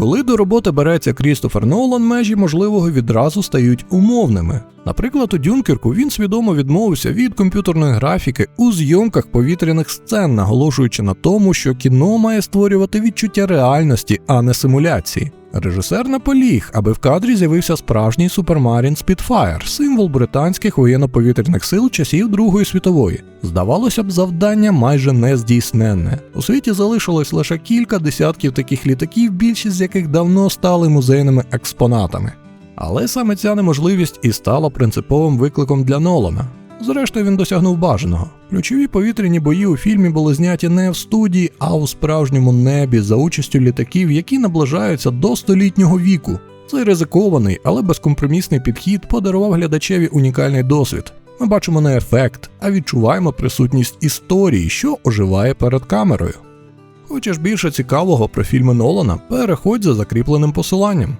Коли до роботи береться Крістофер Нолан, межі можливого відразу стають умовними. Наприклад, у Дюнкерку він свідомо відмовився від комп'ютерної графіки у зйомках повітряних сцен, наголошуючи на тому, що кіно має створювати відчуття реальності, а не симуляції. Режисер наполіг, аби в кадрі з'явився справжній Супермарін Spitfire, символ британських воєнно-повітряних сил часів Другої світової. Здавалося б, завдання майже нездійсненне. У світі залишилось лише кілька десятків таких літаків, більшість з яких давно стали музейними експонатами. Але саме ця неможливість і стала принциповим викликом для Нолана. Зрештою, він досягнув бажаного. Ключові повітряні бої у фільмі були зняті не в студії, а у справжньому небі за участю літаків, які наближаються до столітнього віку. Цей ризикований, але безкомпромісний підхід подарував глядачеві унікальний досвід. Ми бачимо не ефект, а відчуваємо присутність історії, що оживає перед камерою. Хочеш більше цікавого про фільми Нолана, переходь за закріпленим посиланням.